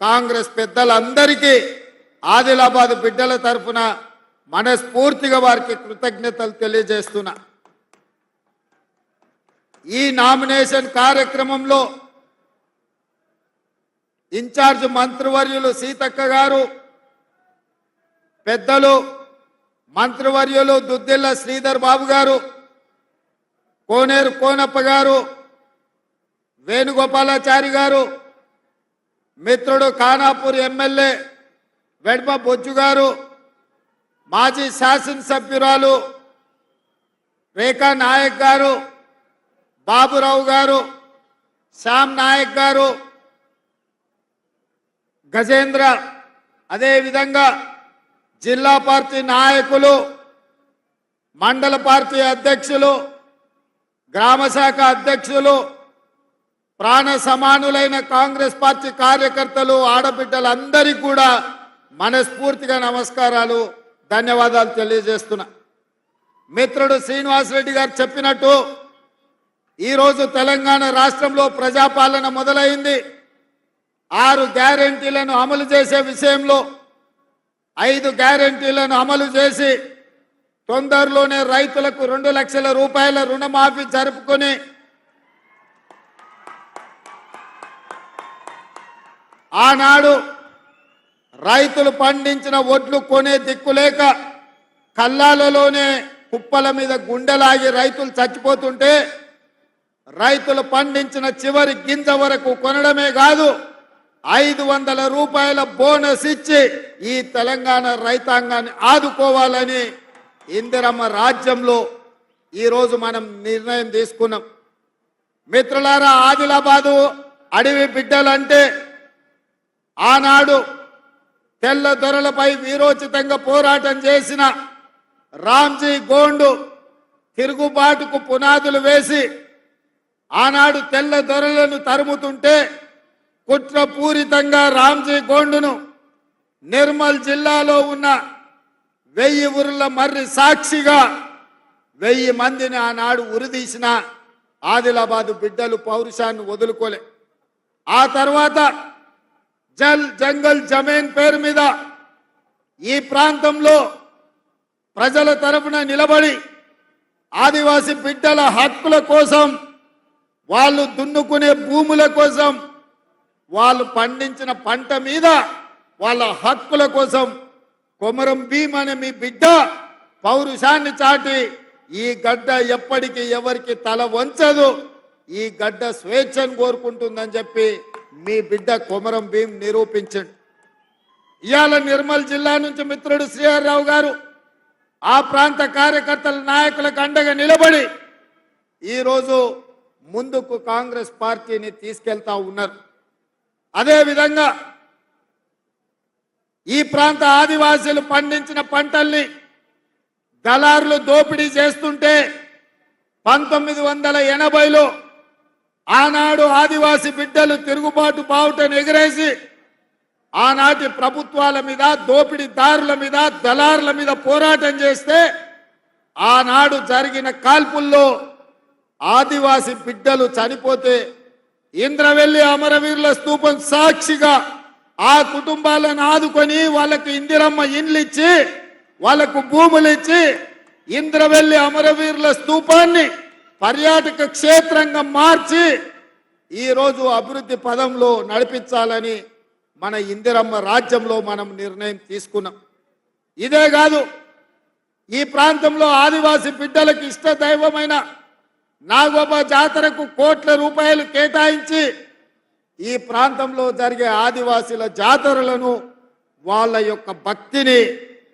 కాంగ్రెస్ పెద్దలందరికీ ఆదిలాబాద్ బిడ్డల తరఫున మనస్ఫూర్తిగా వారికి కృతజ్ఞతలు తెలియజేస్తున్నా. ఈ నామినేషన్ కార్యక్రమంలో ఇన్ఛార్జ్ మంత్రివర్యులు సీతక్క గారు పెద్దలు మంత్రివర్యులు దుద్దిల్ల శ్రీధర్ బాబు గారు కోనేరు కోనప్ప గారు వేణుగోపాలాచారి గారు మిత్రుడు ఖానాపూర్ ఎమ్మెల్యే వెడ్మ బొజ్జు గారు మాజీ శాసనసభ్యురాలు రేఖా నాయక్ గారు బాబురావు గారు శ్యామ్ నాయక్ గారు గజేంద్ర అదేవిధంగా జిల్లా పార్టీ నాయకులు మండల పార్టీ అధ్యక్షులు గ్రామ శాఖ అధ్యక్షులు ప్రాణ సమానులైన కాంగ్రెస్ పార్టీ కార్యకర్తలు ఆడబిడ్డలందరికీ కూడా మనస్ఫూర్తిగా నమస్కారాలు ధన్యవాదాలు తెలియజేస్తున్నా. మిత్రుడు శ్రీనివాసరెడ్డి గారు చెప్పినట్టు ఈరోజు తెలంగాణ రాష్ట్రంలో ప్రజాపాలన మొదలైంది. ఆరు గ్యారెంటీలను అమలు చేసే విషయంలో ఐదు గ్యారెంటీలను అమలు చేసి తొందరలోనే రైతులకు రెండు లక్షల రూపాయల రుణమాఫీ జరుపుకొని ఆనాడు రైతులు పండించిన ఒడ్లు కొనే దిక్కులేక కల్లాలలోనే కుప్పల మీద గుండెలాగి రైతులు చచ్చిపోతుంటే రైతులు పండించిన చివరి గింజ వరకు కొనడమే కాదు ఐదు వందల రూపాయల బోనస్ ఇచ్చి ఈ తెలంగాణ రైతాంగాన్ని ఆదుకోవాలని ఇందిరమ్మ రాజ్యంలో ఈరోజు మనం నిర్ణయం తీసుకున్నాం. మిత్రులారా ఆదిలాబాదు అడవి బిడ్డలంటే ఆనాడు తెల్ల దొరలపై వీరోచితంగా పోరాటం చేసిన రామ్జీ గోండు తిరుగుబాటుకు పునాదులు వేసి ఆనాడు తెల్ల దొరలను తరుముతుంటే కుట్రపూరితంగా రామ్జీ గోండును నిర్మల్ జిల్లాలో ఉన్న వెయ్యి ఊర్ల మర్రి సాక్షిగా వెయ్యి మందిని ఆనాడు ఉరిదీసిన ఆదిలాబాదు బిడ్డలు పౌరుషాన్ని వదులుకోలే. ఆ తర్వాత జల్ జంగల్ జమీన్ పేరు మీద ఈ ప్రాంతంలో ప్రజల తరఫున నిలబడి ఆదివాసి బిడ్డల హక్కుల కోసం వాళ్ళు దున్నుకునే భూముల కోసం వాళ్ళు పండించిన పంట మీద వాళ్ళ హక్కుల కోసం కొమరం భీమ్ అనే మీ బిడ్డ పౌరుషాన్ని చాటి ఈ గడ్డ ఎప్పటికీ ఎవరికి తల వంచదు. ఈ గడ్డ స్వేచ్ఛను కోరుకుంటుందని చెప్పి మీ బిడ్డ కొమరం భీం నిరూపించండి. ఇవాళ నిర్మల్ జిల్లా నుంచి మిత్రుడు శ్రీహరిరావు గారు ఆ ప్రాంత కార్యకర్తల నాయకులకు అండగా నిలబడి ఈరోజు ముందుకు కాంగ్రెస్ పార్టీని తీసుకెళ్తా ఉన్నారు. అదేవిధంగా ఈ ప్రాంత ఆదివాసీలు పండించిన పంటల్ని దళారులు దోపిడీ చేస్తుంటే పంతొమ్మిది వందల ఎనభైలో ఆనాడు ఆదివాసి బిడ్డలు తిరుగుబాటు బావుటను ఎగిరేసి ఆనాటి ప్రభుత్వాల మీద దోపిడీదారుల మీద దళారుల మీద పోరాటం చేస్తే ఆనాడు జరిగిన కాల్పుల్లో ఆదివాసి బిడ్డలు చనిపోతే ఇంద్రవెల్లి అమరవీరుల స్తూపం సాక్షిగా ఆ కుటుంబాలను ఆదుకొని వాళ్ళకి ఇందిరమ్మ ఇండ్లు ఇచ్చి వాళ్ళకు భూములు ఇచ్చి ఇంద్రవెల్లి అమరవీరుల స్తూపాన్ని పర్యాటక క్షేత్రంగా మార్చి ఈరోజు అభివృద్ధి పదంలో నడిపించాలని మన ఇందిరమ్మ రాజ్యంలో మనం నిర్ణయం తీసుకున్నాం. ఇదే కాదు ఈ ప్రాంతంలో ఆదివాసి బిడ్డలకు ఇష్ట దైవమైన నాగోబ జాతరకు కోట్ల రూపాయలు కేటాయించి ఈ ప్రాంతంలో జరిగే ఆదివాసీల జాతరలను వాళ్ళ యొక్క భక్తిని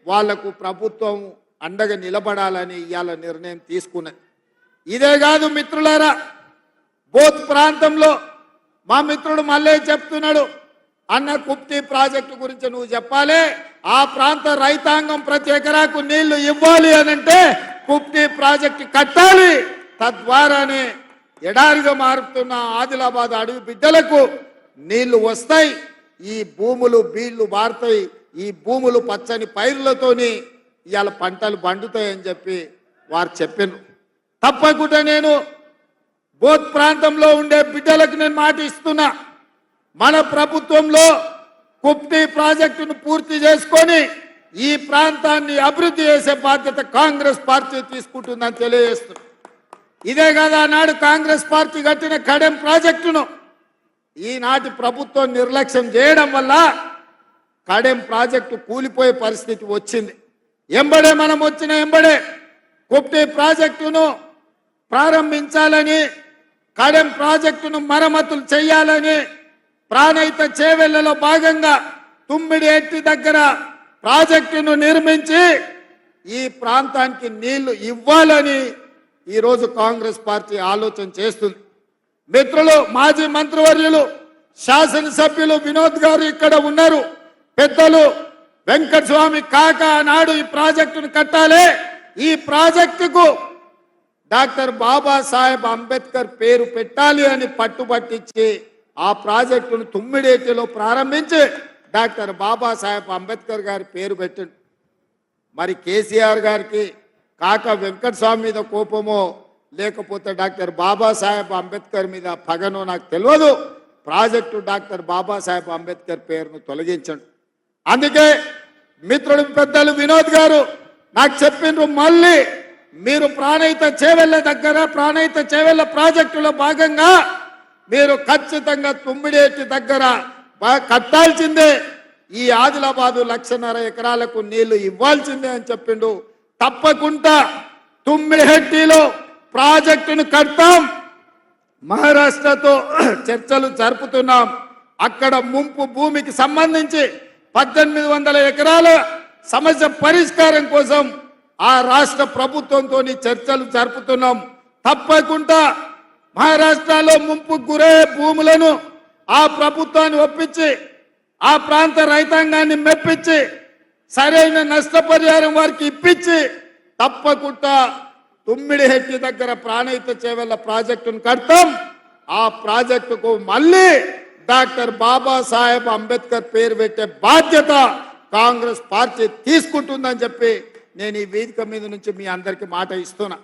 వాళ్ళకు ప్రభుత్వం అండగా నిలబడాలని ఇవాళ నిర్ణయం తీసుకున్నది. ఇదే కాదు మిత్రులారా బోత్ ప్రాంతంలో మా మిత్రుడు మళ్ళీ చెప్తున్నాడు అన్న కుప్తి ప్రాజెక్టు గురించి నువ్వు చెప్పాలి ఆ ప్రాంత రైతాంగం ప్రతి ఎకరాకు నీళ్ళు ఇవ్వాలి అని అంటే కుప్తి ప్రాజెక్టు కట్టాలి. తద్వారానే ఎడారిగా మారుతున్న ఆదిలాబాద్ అడవి బిడ్డలకు నీళ్ళు వస్తాయి ఈ భూములు బీళ్ళు మారుతాయి ఈ భూములు పచ్చని పైర్లతోని ఇవాళ పంటలు పండుతాయని చెప్పి వారు చెప్పాను తప్పకుండా నేను బోత్ ప్రాంతంలో ఉండే బిడ్డలకు నేను మాట ఇస్తున్నా. మన ప్రభుత్వంలో కుప్తి ప్రాజెక్టును పూర్తి చేసుకొని ఈ ప్రాంతాన్ని అభివృద్ధి చేసే బాధ్యత కాంగ్రెస్ పార్టీ తీసుకుంటుందని తెలియజేస్తుంది ఇదే కదా నాడు కాంగ్రెస్ పార్టీ కట్టిన కడెం ప్రాజెక్టును. ఈనాటి ప్రభుత్వం నిర్లక్ష్యం చేయడం వల్ల కడెం ప్రాజెక్టు కూలిపోయే పరిస్థితి వచ్చింది. ఎంబడే మనం వచ్చిన ఎంబడే కుప్టి ప్రాజెక్టును ప్రారంభించాలని కడెం ప్రాజెక్టును మరమ్మతులు చేయాలని ప్రాణహిత చేవెళ్ళలో భాగంగా తుమ్మిడి ఎట్టి దగ్గర ప్రాజెక్టును నిర్మించి ఈ ప్రాంతానికి నీళ్ళు ఇవ్వాలని ఈరోజు కాంగ్రెస్ పార్టీ ఆలోచన చేస్తుంది. మిత్రులు మాజీ మంత్రివర్యులు శాసనసభ్యులు వినోద్ గారు ఇక్కడ ఉన్నారు. పెద్దలు వెంకటస్వామి కాక నాడు ఈ ప్రాజెక్టును కట్టాలి. ఈ ప్రాజెక్టుకు డాక్టర్ బాబాసాహెబ్ అంబేద్కర్ పేరు పెట్టాలి అని పట్టుబట్టించి ఆ ప్రాజెక్టును తుమ్మిడేటిలో ప్రారంభించి డాక్టర్ బాబాసాహెబ్ అంబేద్కర్ గారి పేరు పెట్టిండు. మరి కేసీఆర్ గారికి కాక వెంకట స్వామి మీద కోపమో లేకపోతే డాక్టర్ బాబాసాహెబ్ అంబేద్కర్ మీద పగనో నాకు తెలియదు. ప్రాజెక్టు డాక్టర్ బాబాసాహెబ్ అంబేద్కర్ పేరును తొలగించండి. అందుకే మిత్రుడు పెద్దలు వినోద్ గారు నాకు చెప్పిండ్రు మళ్ళీ మీరు ప్రాణహిత చేవెళ్ళ దగ్గర ప్రాణహిత చేవెళ్ళ ప్రాజెక్టులో భాగంగా మీరు ఖచ్చితంగా తుమ్మిడేటి దగ్గర కట్టాల్సిందే. ఈ ఆదిలాబాదు లక్షన్నర ఎకరాలకు నీళ్ళు ఇవ్వాల్సిందే అని చెప్పిండు. తప్పకుండా తుమ్మిడిహట్టిలో ప్రాజెక్టును కడతాం. మహారాష్ట్రతో చర్చలు జరుపుతున్నాం. అక్కడ ముంపు భూమికి సంబంధించి పద్దెనిమిది వందల ఎకరాల సమస్య పరిష్కారం కోసం ఆ రాష్ట్ర ప్రభుత్వంతో చర్చలు జరుపుతున్నాం. తప్పకుండా మహారాష్ట్రలో ముంపు గురే భూములను ఆ ప్రభుత్వాన్ని ఒప్పించి ఆ ప్రాంత రైతాంగాన్ని మెప్పించి సరైన నష్టపరిహారం వారికి ఇప్పించి తప్పకుండా తుమ్మిడిహెట్టి దగ్గర ప్రాణహిత చేవెళ్ళ ప్రాజెక్టును కడతాం. ఆ ప్రాజెక్టుకు మళ్ళీ డాక్టర్ బాబాసాహెబ్ అంబేద్కర్ పేరు పెట్టే బాధ్యత కాంగ్రెస్ పార్టీ తీసుకుంటుందని చెప్పి నేను ఈ వేదిక మీద నుంచి మీ అందరికీ మాట ఇస్తున్నా.